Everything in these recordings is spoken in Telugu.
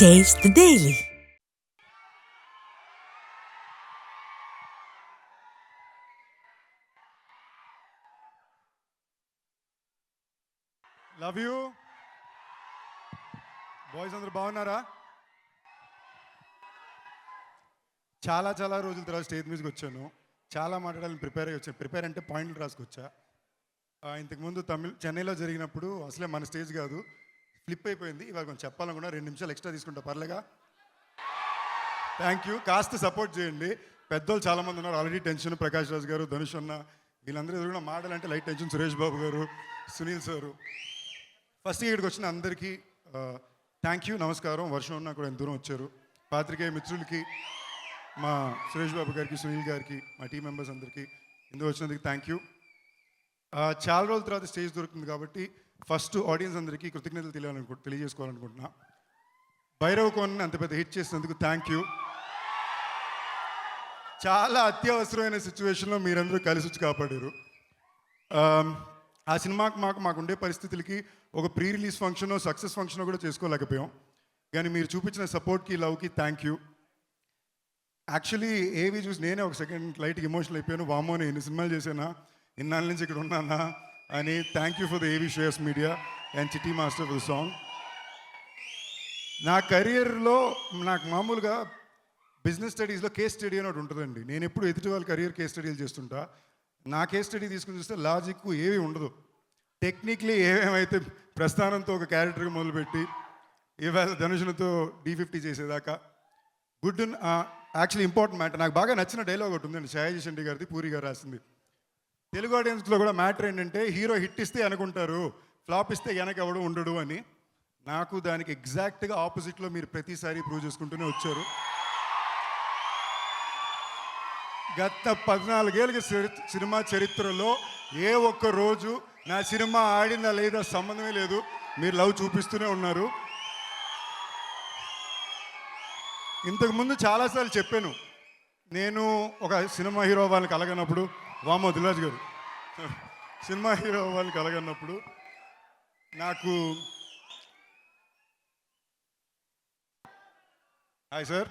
Taste the Daily. Love you boys అందరూ బాగున్నారా? చాలా చాలా రోజుల తర్వాత స్టేజ్ మీదకి వచ్చాను. చాలా మాట్లాడాలని ప్రిపేర్ అయ్యి వచ్చాను ప్రిపేర్ అంటే పాయింట్లు రాసుకొచ్చా. ఇంతకుముందు తమిళ్ చెన్నైలో జరిగినప్పుడు అసలే మన స్టేజ్ కాదు. ఫ్లిప్ అయిపోయింది. ఇవాళ కొంచెం చెప్పాలనుకున్నా రెండు నిమిషాలు ఎక్స్ట్రా తీసుకుంటా. పర్లేగా? థ్యాంక్ యూ కాస్త సపోర్ట్ చేయండి. పెద్దోళ్ళు చాలామంది ఉన్నారు. ఆల్రెడీ టెన్షన్ ప్రకాష్ రాజ్ గారు ధనుష్ అన్న వీళ్ళందరూ ఎదురుగా మాటలంటే light tension Suresh Babu garu Sunil sir. First ఇక్కడికి వచ్చిన అందరికీ థ్యాంక్ యూ నమస్కారం. వర్షం ఉన్నా కూడా ఎంత దూరం వచ్చారు. పాత్రికేయ మిత్రులకి మా సురేష్ బాబు గారికి సునీల్ గారికి మా టీం మెంబర్స్ అందరికీ ఇందుకు వచ్చినందుకు థ్యాంక్ యూ చాలా రోజుల తర్వాత స్టేజ్ దొరుకుతుంది కాబట్టి ఫస్ట్ ఆడియన్స్ అందరికీ కృతజ్ఞతలు తెలియాలనుకు తెలియజేసుకోవాలనుకుంటున్నా. భైరవ్ కోన్ అంత పెద్ద హిట్ చేసినందుకు థ్యాంక్ యూ చాలా అత్యవసరమైన సిచ్యువేషన్లో మీరందరూ కలిసి వచ్చి కాపాడారు. ఆ సినిమాకి మాకు మాకుండే పరిస్థితులకి ఒక pre release function success function కూడా చేసుకోలేకపోయాం. కానీ మీరు చూపించిన సపోర్ట్కి లవ్కి థ్యాంక్ యూ యాక్చువల్లీ ఏవి చూసి నేనే ఒక సెకండ్ లైట్కి ఎమోషనల్ అయిపోయాను. వామో నేను ఎన్ని సినిమాలు చేశానా? ఇన్నాళ్ళ నుంచి ఇక్కడ ఉన్నానా? అని thank you for the AV shares media and చిటీ master for the song నా కెరియర్లో నాకు మామూలుగా బిజినెస్ స్టడీస్లో కేస్ స్టడీ అని ఒకటి ఉంటుందండి. నేను ఎప్పుడు ఎదుటి వాళ్ళ కెరియర్ కేస్ స్టడీలు చేస్తుంటా. నా కేస్ స్టడీ తీసుకుని చూస్తే లాజిక్ ఏవి ఉండదు. టెక్నిక్లీ ఏమేమైతే ప్రస్థానంతో ఒక క్యారెక్టర్గా మొదలుపెట్టి ఇవాళ ధనుషులతో డీ ఫిఫ్టీ చేసేదాకా గుడ్ యాక్చువల్లీ ఇంపార్టెంట్ మ్యాటర్ నాకు బాగా నచ్చిన డైలాగ్ ఒకటి ఉందండి. షాయాజీ షెండి గారిది పూరి గారు రాసింది. తెలుగు ఆడియన్స్లో కూడా మ్యాటర్ ఏంటంటే హీరో హిట్ ఇస్తే అనుకుంటారు ఫ్లాప్ ఇస్తే వెనక ఎవడు ఉండడు అని. నాకు దానికి ఎగ్జాక్ట్గా ఆపోజిట్లో మీరు ప్రతిసారి ప్రూవ్ చేసుకుంటూనే వచ్చారు. గత పద్నాలుగేళ్ళకి సినిమా చరిత్రలో ఏ ఒక్క రోజు నా సినిమా ఆడిందా లేదా సంబంధమే లేదు. మీరు లవ్ చూపిస్తూనే ఉన్నారు. ఇంతకుముందు చాలాసార్లు చెప్పాను నేను ఒక సినిమా హీరో వాళ్ళని కలగనప్పుడు వామో దిలాజ్ గారు. సినిమా హీరో వాళ్ళని కలగన్నప్పుడు నాకు హాయ్ సార్.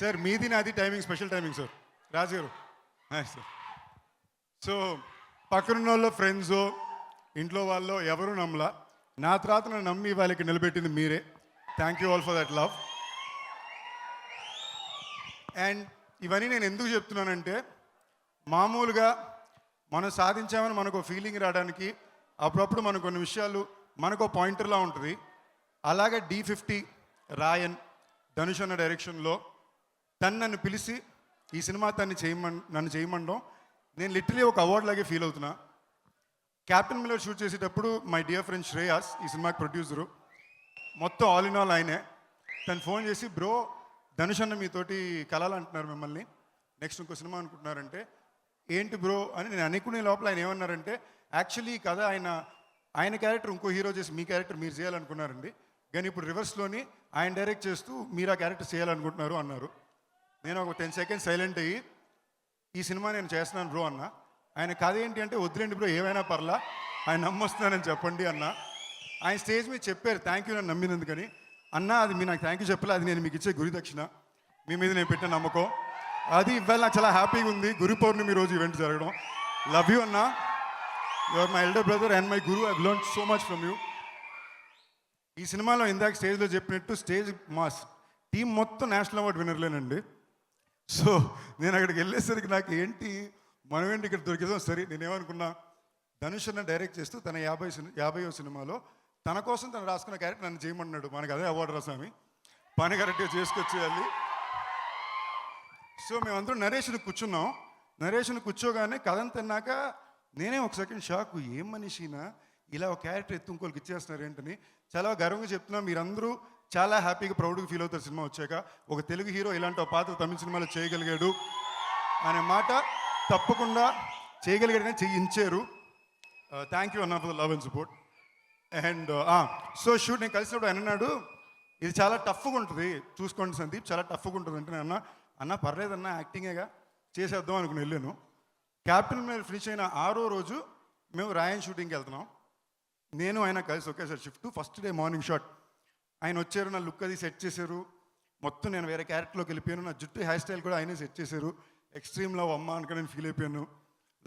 సార్ మీది నాది timing special timing sir. Raju garu. Hi sir. So పక్కనున్న వాళ్ళు ఫ్రెండ్స్ ఇంట్లో వాళ్ళు ఎవరు నమ్మలా? నా తర్వాత నన్ను నమ్మి వాళ్ళకి నిలబెట్టింది మీరే. Thank you all for that love and ఇవన్నీ నేను ఎందుకు చెప్తున్నానంటే మామూలుగా మనం సాధించామని మనకు ఫీలింగ్ రావడానికి అప్పుడప్పుడు మనకు కొన్ని విషయాలు మనకు పాయింటర్లా ఉంటుంది. అలాగే డి ఫిఫ్టీ రాయన్ ధనుష్ అన్న డైరెక్షన్లో తను నన్ను పిలిచి ఈ సినిమా తన్ని చేయమన్ నన్ను చేయమండం. నేను లిటరలీ ఒక అవార్డ్ లాగే ఫీల్ అవుతున్నా. క్యాప్టెన్ మిల్లర్ షూట్ చేసేటప్పుడు మై డియర్ ఫ్రెండ్ శ్రేయాస్ ఈ సినిమాకి ప్రొడ్యూసరు మొత్తం ఆల్ ఇన్ ఆల్ ఆయనే. తను ఫోన్ చేసి బ్రో ధనుష్ అన్న మీతోటి కలాలంటున్నారు మిమ్మల్ని. నెక్స్ట్ ఇంకో సినిమా అనుకుంటున్నారంటే ఏంటి బ్రో అని నేను అనుకునే లోపల ఆయన ఏమన్నారంటే యాక్చువల్లీ ఈ కథ ఆయన ఆయన క్యారెక్టర్ ఇంకో హీరో చేసి మీ క్యారెక్టర్ మీరు చేయాలనుకున్నారండి. కానీ ఇప్పుడు రివర్స్లోని ఆయన డైరెక్ట్ చేస్తూ మీరు ఆ క్యారెక్టర్ చేయాలనుకుంటున్నారు అన్నారు. నేను ఒక టెన్ సెకండ్స్ సైలెంట్ అయ్యి ఈ సినిమా నేను చేస్తున్నాను బ్రో అన్న. ఆయన కథ ఏంటి అంటే వద్దులేండి బ్రో ఏమైనా పర్లా ఆయన నమ్మొస్తున్నానని చెప్పండి అన్న. ఆయన స్టేజ్ మీద చెప్పారు థ్యాంక్ యూ నన్ను నమ్మినందుకని. అన్న అది మీ నాకు థ్యాంక్ యూ చెప్పలే అది నేను మీకు ఇచ్చే గురి దక్షిణ మీ మీద నేను పెట్టిన నమ్మకం. అది ఇవాళ నాకు చాలా హ్యాపీగా ఉంది. గురు పౌర్ణమి రోజు ఈవెంట్ జరగడం. లవ్ యూ అన్న. Your my elder brother and my guru I learn so much from you ఈ సినిమాలో ఇందాక స్టేజ్లో చెప్పినట్టు స్టేజ్ మాస్ టీం మొత్తం నేషనల్ అవార్డు వినర్లేనండి సో నేను అక్కడికి వెళ్ళేసరికి నాకు ఏంటి మనం ఏంటి ఇక్కడ దొరికేదాం సరే నేనేమనుకున్నా ధనుష్ అన్న డైరెక్ట్ చేస్తూ తన యాభై సిని యాభైవ సినిమాలో తన కోసం తను రాసుకున్న క్యారెక్టర్ నన్ను చేయమన్నాడు. మనకు అదే అవార్డు రాసామి పని కరెక్ట్గా చేసుకొచ్చేయాలి. సో మేమందరం నరేష్ని కూర్చున్నాం. నరేష్ని కూర్చోగానే కథను తిన్నాక నేనే ఒక సెకండ్ షాక్ ఏం మనిషినా ఇలా ఒక క్యారెక్టర్ ఎత్తు ఇంకోళ్ళకి ఇచ్చేస్తున్నారు ఏంటని? చాలా గర్వంగా చెప్తున్నా మీరందరూ చాలా హ్యాపీగా ప్రౌడ్గా ఫీల్ అవుతారు సినిమా వచ్చాక. ఒక తెలుగు హీరో ఇలాంటి ఒక పాత్ర తమిళ సినిమాలో చేయగలిగాడు అనే మాట తప్పకుండా చేయగలిగాడు కానీ చేయించారు థ్యాంక్ uh, యూ అన్న for the love and support and so shoot నేను కలిసినప్పుడు ఆయన అన్నాడు ఇది చాలా టఫ్గా ఉంటుంది. చూసుకోండి సందీప్ చాలా టఫ్గా ఉంటుంది అంటే నేను అన్న అన్న పర్లేదన్న యాక్టింగేగా చేసేద్దాం అనుకుని వెళ్ళాను. క్యాప్టెన్ మీద ఫినిష్ అయిన ఆరో రోజు మేము రాయన్ షూటింగ్కి వెళ్తున్నాం. నేను ఆయన కలిసి ఒకేసారి shift first day morning shot ఆయన వచ్చారు నా లుక్ అది సెట్ చేశారు. మొత్తం నేను వేరే క్యారెక్టర్లోకి వెళ్ళిపోయాను. నా జుట్టు హెయిర్ స్టైల్ కూడా ఆయనే సెట్ చేశారు. ఎక్స్ట్రీమ్ లవ్ అమ్మ అనుకుని నేను ఫీల్ అయిపోయాను.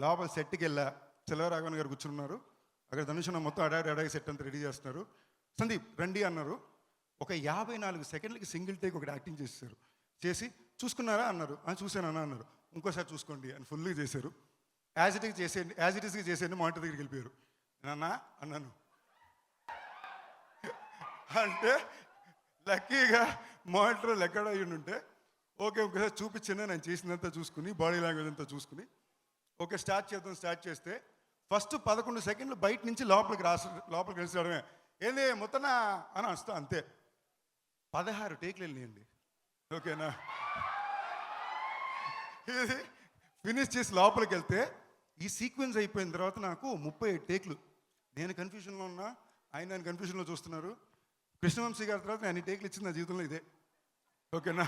లోపల సెట్కి వెళ్ళా. సెలవరాఘవన్ గారు కూర్చున్నారు. అక్కడ ధనుష్ మొత్తం అడాడి అడాగి సెట్ అంతా రెడీ చేస్తున్నారు. సందీప్ రండి అన్నారు. ఒక యాభై నాలుగు సెకండ్లకి సింగిల్ టేక్ ఒకటి యాక్టింగ్ చేశారు చేసి చూసుకున్నారా అన్నారు. "ఆ, చూశానన్నా అన్నారు. ఇంకోసారి చూసుకోండి అని ఫుల్గా చేశారు. యాజ్ ఇట్ ఈస్ చేసేయండి యాజ్ ఇట్ ఈస్గా చేసేయండి మానిటర్ దగ్గరికి వెళ్ళిపోయారు. నేనన్నా అన్నాను. అంటే లక్కీగా మానిటర్ ఎక్కడ అయ్యి ఉంటే ఓకే ఒకసారి చూపించిందే నేను చేసిందంతా చూసుకుని బాడీ లాంగ్వేజ్ అంతా చూసుకుని ఓకే స్టార్ట్ చేద్దాం స్టార్ట్ చేస్తే ఫస్ట్ పదకొండు సెకండ్లు బయట నుంచి లోపలికి రాసి లోపలికి కలిసి రావడమే ఏంది మొత్తనా? అని వస్తా అంతే. పదహారు టేకులు వెళ్ళినాయండి. ఓకేనా? ఇది ఫినిష్ చేసి లోపలికి వెళ్తే ఈ సీక్వెన్స్ అయిపోయిన తర్వాత నాకు ముప్పై ఏడు టేకులు. నేను కన్ఫ్యూషన్లో ఉన్నా ఆయన నేను కన్ఫ్యూషన్లో చూస్తున్నారు. కృష్ణవంశీ గారి తర్వాత నేను టేకులు ఇచ్చింది నా జీవితంలో ఇదే. ఓకేనా?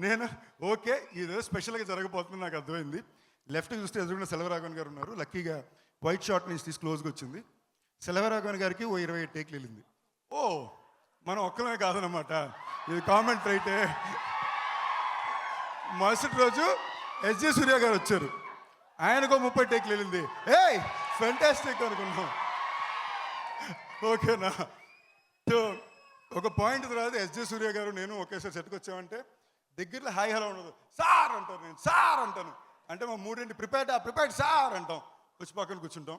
నేను ఓకే ఇది స్పెషల్గా జరగబోతుంది నాకు అర్థమైంది. లెఫ్ట్ చూస్తే ఎదురుగా సెలవరాఘవన్ గారు ఉన్నారు. లక్కీగా వైట్ షార్ట్ నుంచి తీసి క్లోజ్గా వచ్చింది. సెలవరాఘవన్ గారికి ఓ ఇరవై ఏడు టేకులు వెళ్ళింది. ఓ! మనం ఒక్కలమే కాదనమాట ఇది కామెంట్ రైటే. మరుసటి రోజు ఎస్జే సూర్య గారు వచ్చారు. ఆయనకు ముప్పై టేకులు వెళ్ళింది. ఏయ్ ఫెంటాస్టిక్ అనుకున్నాం. ఓకేనా? సో ఒక పాయింట్ తర్వాత ఎస్జే సూర్య గారు నేను ఒకేసారి సెట్కి వచ్చామంటే దగ్గరలో హాయ్ హలో ఉండదు. సార్ అంటారు నేను. సార్ అంటాను. అంటే మా మూడింటి ప్రిపేర్డ్? ప్రిపేర్డ్ సార్ అంటాం. వచ్చి పక్కన కూర్చుంటాం.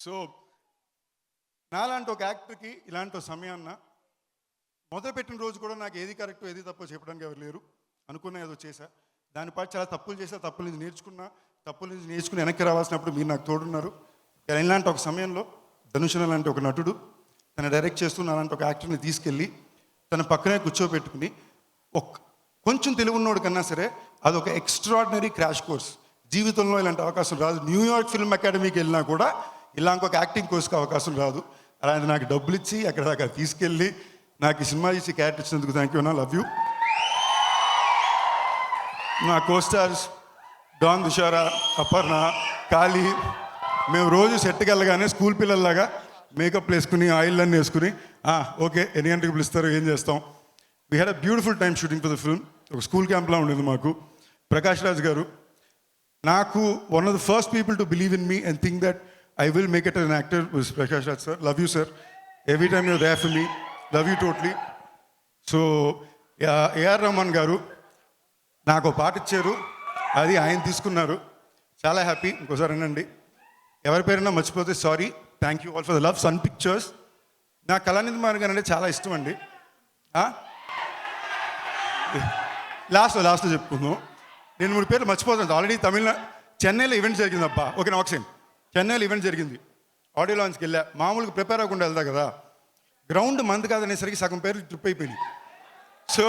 సో నాలాంటి ఒక యాక్టర్కి ఇలాంటి సమయాన్న మొదలుపెట్టిన రోజు కూడా నాకు ఏది కరెక్ట్ ఏది తప్పో చెప్పడానికి ఎవరు లేరు. అనుకున్నా ఏదో చేశా. దానిపాటు చాలా తప్పులు చేశా తప్పుల నుంచి నేర్చుకున్నా తప్పుల నుంచి నేర్చుకుని వెనక్కి రావాల్సినప్పుడు మీరు నాకు తోడున్నారు. ఇలాంటి ఒక సమయంలో ధనుషణ లాంటి ఒక నటుడు తన డైరెక్ట్ చేస్తున్న అలాంటి ఒక యాక్టర్ని తీసుకెళ్ళి తన పక్కనే కూర్చోబెట్టుకుని ఒక కొంచెం తెలుగున్నోడు కన్నా సరే అదొక ఎక్స్ట్రాడినరీ క్రాష్ కోర్స్. జీవితంలో ఇలాంటి అవకాశం రాదు. న్యూయార్క్ ఫిల్మ్ అకాడమీకి వెళ్ళినా కూడా ఇలా ఇంకొక యాక్టింగ్ కోర్స్కి అవకాశం రాదు. అలాంటి నాకు డబ్బులు ఇచ్చి అక్కడ దాకా తీసుకెళ్ళి నాకు ఈ సినిమా చేసి క్యారెక్టర్ ఇచ్చినందుకు థ్యాంక్ యూ నా లవ్ యూ నా కోస్టార్స్ డాన్ దుషారా అపర్ణ కాళీ మేము రోజు సెట్కి వెళ్ళగానే స్కూల్ పిల్లల్లాగా మేకప్ వేసుకుని ఆయిల్ అన్నీ వేసుకుని ఓకే ఎన్ని గంటలకు పిలుస్తారు ఏం చేస్తాం? We had a beautiful time shooting for the film ఒక స్కూల్ క్యాంప్లా ఉండేది మాకు. ప్రకాష్ రాజ్ గారు నాకు one of the first people to believe in me and think that I will make it an actor Prakash Raj sir love you sir every time you're there for me love you totally so AR Rahman garu నాకు ఒక పాట ఇచ్చారు. అది ఆయన తీసుకున్నారు. చాలా హ్యాపీ ఇంకోసారి అనండి ఎవరి పేరైనా మర్చిపోతే sorry thank you all for the love Sun Pictures నా కళానిధి మారు గారు అంటే చాలా ఇష్టం అండి. లాస్ట్లో లాస్ట్లో చెప్పుకుందాం. నేను మూడు పేర్లు మర్చిపోతాను. ఆల్రెడీ తమిళ చెన్నైలో ఈవెంట్ జరిగింది అబ్బా. ఓకే నా చెన్నైలో ఈవెంట్ జరిగింది. ఆడియో లాంచ్కి వెళ్ళా. మామూలుగా ప్రిపేర్ అవ్వకుండా వెళ్తా కదా. గ్రౌండ్ మంది కాదనేసరికి సగం పేర్లు ట్రిప్ అయిపోయింది సో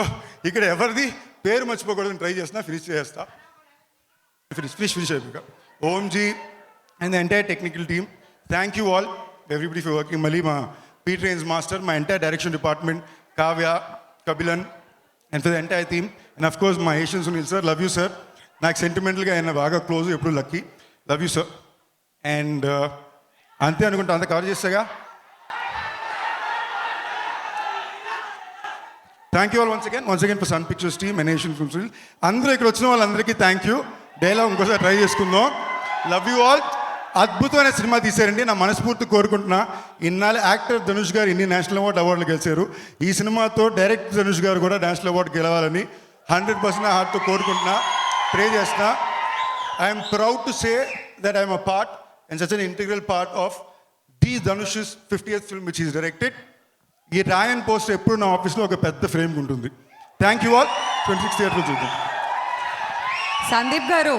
ఇక్కడ ఎవరిది? పేరు మర్చిపోకూడదని ట్రై చేస్తున్నా ఫినిష్ చేస్తా. ఫినిష్ ఫినిష్ ఫినిష్ అయిపోయి ఓంజీ and the entire technical team. Thank you all everybody for working మళ్ళీ మా పీ ట్రైన్స్ మాస్టర్ మా entire direction department Kavya Kabilan and for the entire theme and of course మా Asian Sunil sir love you sir నాకు సెంటిమెంటల్గా ఆయన బాగా క్లోజ్ ఎప్పుడు lucky love you sir and అంతే అనుకుంటా అంత cover చేస్తాగా? Thank you all once again once again for Sun Pictures team and films అందరూ ఇక్కడ వచ్చిన వాళ్ళందరికీ థ్యాంక్ యూ డైలాగ్ ఇంకోసారి ట్రై చేసుకుందాం. లవ్ యూ ఆల్ అద్భుతమైన సినిమా తీశారండి. నా మనస్ఫూర్తి కోరుకుంటున్నా. ఇన్నాళ్ళు యాక్టర్ ధనుష్ గారు ఇన్ని నేషనల్ అవార్డు అవార్డులు గెలిచారు. ఈ సినిమాతో డైరెక్టర్ ధనుష్ గారు కూడా నేషనల్ అవార్డు గెలవాలని హండ్రెడ్ పర్సెంట్ హార్ట్తో కోరుకుంటున్నా. ప్రే చేస్తున్నా. I'm proud to say that I'm a part and such an integral part of the Dhanush fifty eighth film which is directed ఈ రాయన్ పోస్టర్ ఎప్పుడు నా ఆఫీస్లో ఒక పెద్ద ఫ్రేమ్ ఉంటుంది. Thank you all twenty six థియేటర్లో చూద్దాం. సందీప్ గారు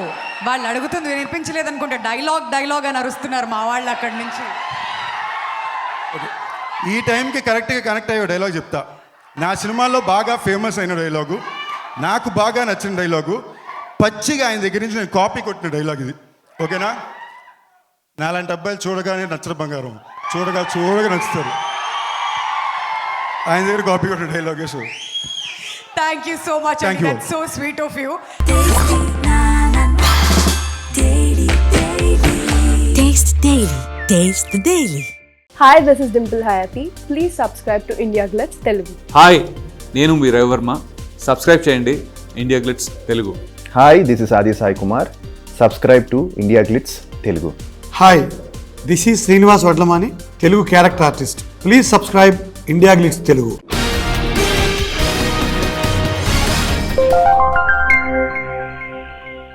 వాళ్ళు అడుగుతుంది వినిపించలేదు అనుకుంటే డైలాగ్ డైలాగ్ అని అరుస్తున్నారు మా వాళ్ళు అక్కడి నుంచి. ఈ టైంకి కరెక్ట్గా కనెక్ట్ అయ్యే డైలాగ్ చెప్తా. నా సినిమాల్లో బాగా ఫేమస్ అయిన డైలాగు నాకు బాగా నచ్చిన డైలాగు పచ్చిగా ఆయన దగ్గర నుంచి నేను కాపీ కొట్టిన డైలాగ్ ఇది. ఓకేనా? నాలాంటి అబ్బాయిలు చూడగానే నచ్చరు బంగారం. చూడగా చూడగా నచ్చుతారు. ఆయన దగ్గర కాపీ కొట్టిన డైలాగే so thank you so much Thank అండి you. That so sweet of you Taste the Daily. Taste the Daily. Hi, this is Dimple Hayati. Please subscribe to India Glitz Telugu. Hi నేను మీ రవివర్మ సబ్స్క్రైబ్ చేయండి India Glitz Telugu hi this is Aadi Sai Kumar subscribe to India Glitz Telugu hi this is Srinivas Vadlamani Telugu character artist please subscribe India Glitz Telugu.